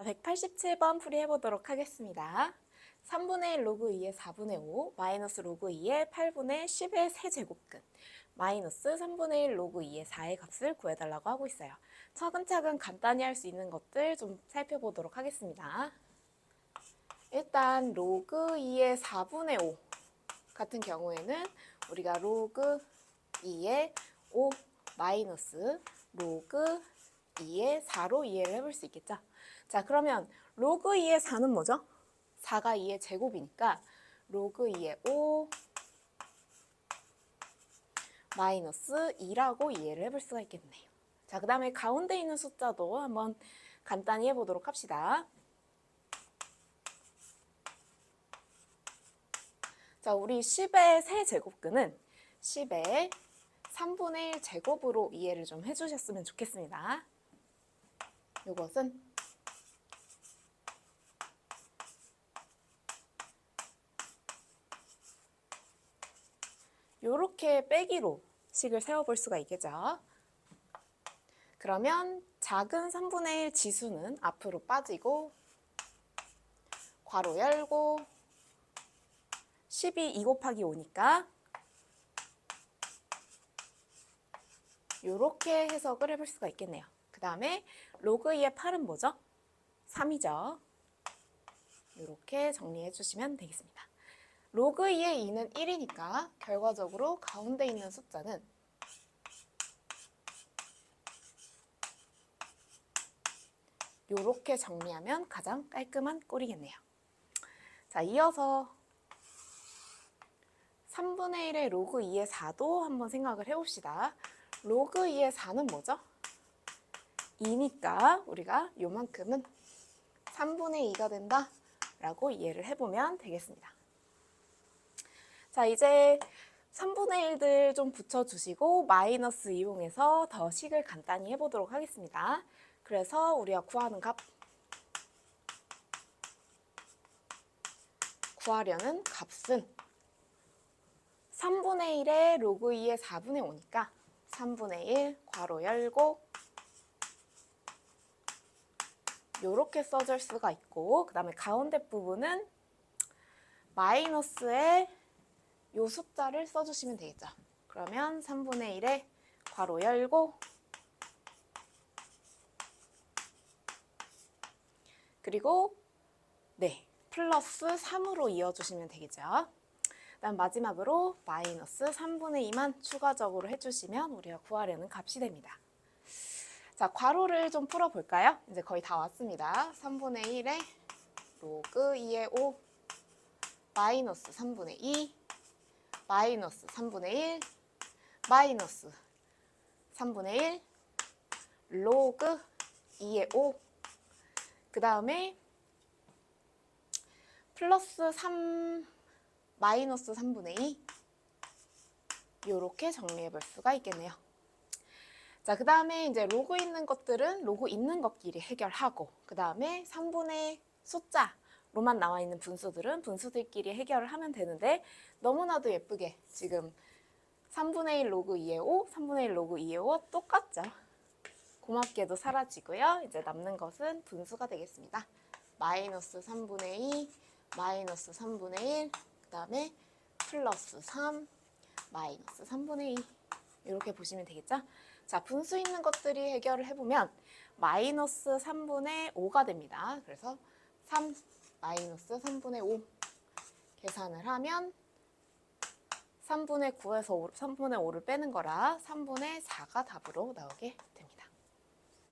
187번 풀이해보도록 하겠습니다. 3분의 1 로그 2의 4분의 5 마이너스 로그 2의 8분의 10의 세제곱근 마이너스 3분의 1 로그 2의 4의 값을 구해달라고 하고 있어요. 차근차근 간단히 할 수 있는 것들 좀 살펴보도록 하겠습니다. 일단 로그 2의 4분의 5 같은 경우에는 우리가 로그 2의 5 마이너스 로그 2의 4로 이해를 해볼 수 있겠죠? 자, 그러면 로그 2의 4는 뭐죠? 4가 2의 제곱이니까 로그 2의 5 마이너스 2라고 이해를 해볼 수가 있겠네요. 자, 그 다음에 가운데 있는 숫자도 한번 간단히 해보도록 합시다. 자, 우리 10의 세제곱근은 10의 3분의 1 제곱으로 이해를 좀 해주셨으면 좋겠습니다. 이것은 이렇게 빼기로 식을 세워볼 수가 있겠죠. 그러면 작은 3분의 1 지수는 앞으로 빠지고 괄호 열고 12 2 곱하기 5니까 이렇게 해석을 해볼 수가 있겠네요. 그 다음에 로그 2의 8은 뭐죠? 3이죠. 이렇게 정리해 주시면 되겠습니다. 로그 2의 2는 1이니까 결과적으로 가운데 있는 숫자는 이렇게 정리하면 가장 깔끔한 꼴이겠네요. 자, 이어서 3분의 1의 로그 2의 4도 한번 생각을 해봅시다. 로그 2의 4는 뭐죠? 2니까 우리가 요만큼은 3분의 2가 된다 라고 이해를 해보면 되겠습니다. 자, 이제 3분의 1들 좀 붙여주시고 마이너스 이용해서 더 식을 간단히 해보도록 하겠습니다. 그래서 우리가 구하는 값 구하려는 값은 3분의 1의 로그 2의 4분의 5니까 3분의 1 괄호 열고 이렇게 써줄 수가 있고 그 다음에 가운데 부분은 마이너스에 요 숫자를 써주시면 되겠죠. 그러면 3분의 1에 괄호 열고 그리고 네 플러스 3으로 이어주시면 되겠죠. 그다음 마지막으로 마이너스 3분의 2만 추가적으로 해주시면 우리가 구하려는 값이 됩니다. 자, 괄호를 좀 풀어볼까요? 이제 거의 다 왔습니다. 3분의 1에 로그 2의 5 마이너스 3분의 2 마이너스 3분의 1 마이너스 3분의 1 로그 2의 5 그 다음에 플러스 3 마이너스 3분의 2 이렇게 정리해 볼 수가 있겠네요. 자, 그 다음에 이제 로그 있는 것들은 로그 있는 것끼리 해결하고 그 다음에 3분의 숫자 로만 나와 있는 분수들은 분수들끼리 해결을 하면 되는데 너무나도 예쁘게 지금 3분의 1 로그 2의 5, 3분의 1 로그 2의 5 똑같죠? 고맙게도 사라지고요. 이제 남는 것은 분수가 되겠습니다. 마이너스 3분의 2, 마이너스 3분의 1, 그 다음에 플러스 3, 마이너스 3분의 2 이렇게 보시면 되겠죠? 자, 분수 있는 것들이 해결을 해보면 마이너스 3분의 5가 됩니다. 그래서 3 마이너스 3분의 5 계산을 하면 3분의 9에서 3분의 5를 빼는 거라 3분의 4가 답으로 나오게.